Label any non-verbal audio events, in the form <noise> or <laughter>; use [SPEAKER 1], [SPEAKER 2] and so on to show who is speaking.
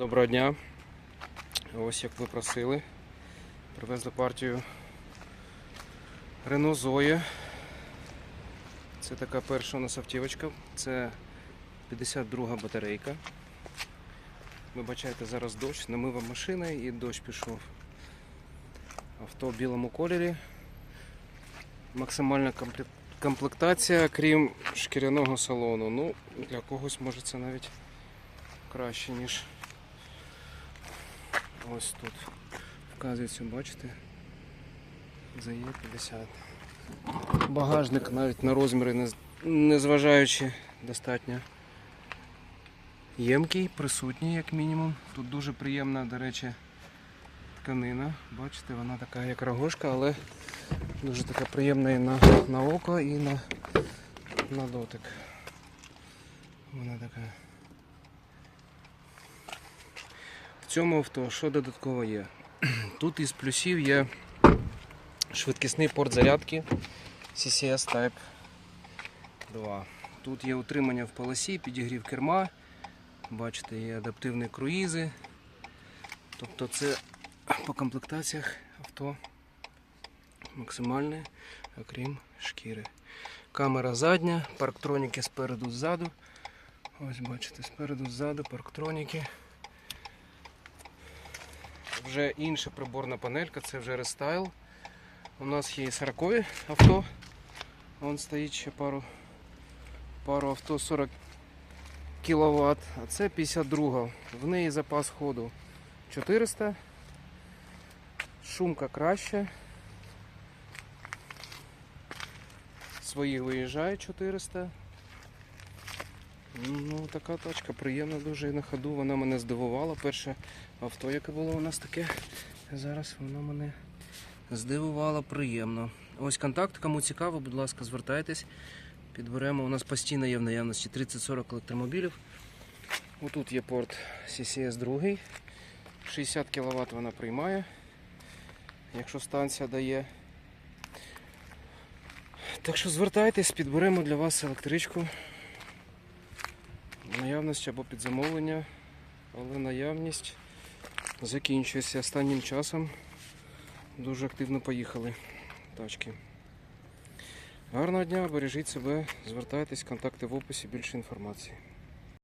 [SPEAKER 1] Доброго дня. Ось як ви просили. Привезли партію Renault Zoe. Це така перша у нас автівочка. Це 52 батарейка. Вибачайте, зараз дощ, намива машина і дощ пішов. Авто в білому кольорі. Максимальна комплектація, крім шкіряного салону. Ну, для когось може це навіть краще, ніж ось тут. Вказується, бачите? За є 50. Багажник навіть на розміри, незважаючи, достатньо ємкий, присутній, як мінімум. Тут дуже приємна, до речі, тканина. Бачите, вона така як рогошка, але дуже така приємна і на, на око, і на, на дотик. Вона така. В цьому авто що додатково є? <clears throat> Тут із плюсів є швидкісний порт зарядки CCS Type 2. Тут є утримання в полосі, підігрів керма. Бачите, є адаптивні круїзи. Тобто це по комплектаціях авто максимальне, окрім шкіри. Камера задня, парктроніки спереду ззаду. Ось бачите, спереду ззаду парктроніки. Вже інша приборна панелька, це вже рестайл. У нас є і 40 авто. Вон стоїть ще пару, пару авто 40 кВт, а це 52. В неї запас ходу 400. Шумка краща. Свої виїжджає 400. Ну, така тачка приємна дуже і на ходу. Вона мене здивувала. Перше авто, яке було у нас таке. Зараз воно мене здивувало приємно. Ось контакт, кому цікаво, будь ласка, звертайтесь. Підберемо. У нас постійно є в наявності 30-40 електромобілів. Отут є порт CCS 2. 60 кВт вона приймає, якщо станція дає. Так що звертайтесь, підберемо для вас електричку. В наявності або під замовлення, але наявність закінчується останнім часом. Дуже активно поїхали тачки. Гарного дня, бережіть себе, звертайтесь, контакти в описі, більше інформації.